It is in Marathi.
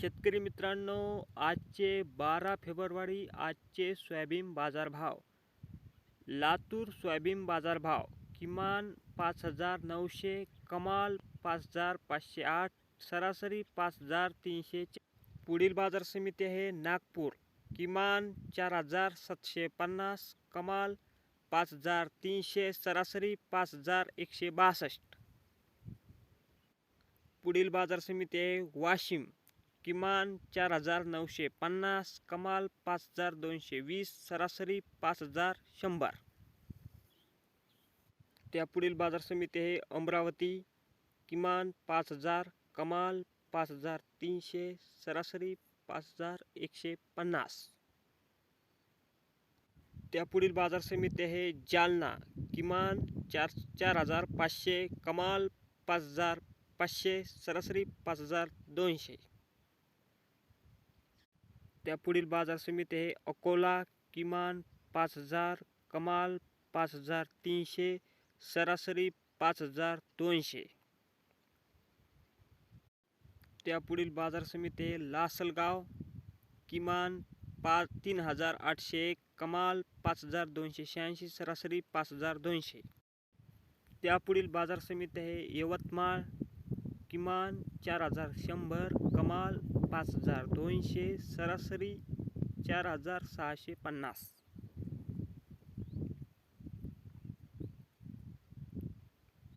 शेतकरी मित्रांनो आजचे बारा फेब्रुवारी आजचे सोयाबीन बाजारभाव. लातूर सोयाबीन बाजारभाव किमान पाच हजार नऊशे कमाल पाच हजार पाचशे आठ सरासरी पाच हजार तीनशे पुढील बाजार समिती आहे नागपूर. किमान चार हजार सातशे पन्नास कमाल पाच हजार तीनशे सरासरी पाच हजार एकशे बासष्ट. पुढील बाजार समिती आहे वाशिम. किमान चार हजार नऊशे पन्नास कमाल पाच हजार दोनशे वीस सरासरी पाच हजार शंभर. त्यापुढील बाजार समिती आहे अमरावती. किमान पाच हजार कमाल पाच हजार तीनशे सरासरी पाच हजार एकशे पन्नास. त्यापुढील बाजार समिती आहे जालना. किमान चार चार हजार पाचशे कमाल पाच हजार पाचशे सरासरी पाच हजार दोनशे. त्या पुढील बाजार समिती आहे अकोला किमान पाच हजार कमाल पाच हजार तीनशे सरासरी पाच हजार दोनशे. त्या पुढील बाजार समिती आहे लासलगाव किमान पाच तीन हजार आठशे एक कमाल पाच हजार दोनशे शहाऐंशी सरासरी पाच हजार दोनशे. त्या पुढील बाजार समिती आहे यवतमाळ किमान चार हजार शंभर कमाल पाच हजार दोनशे सरासरी चार हजार सहाशे पन्नास.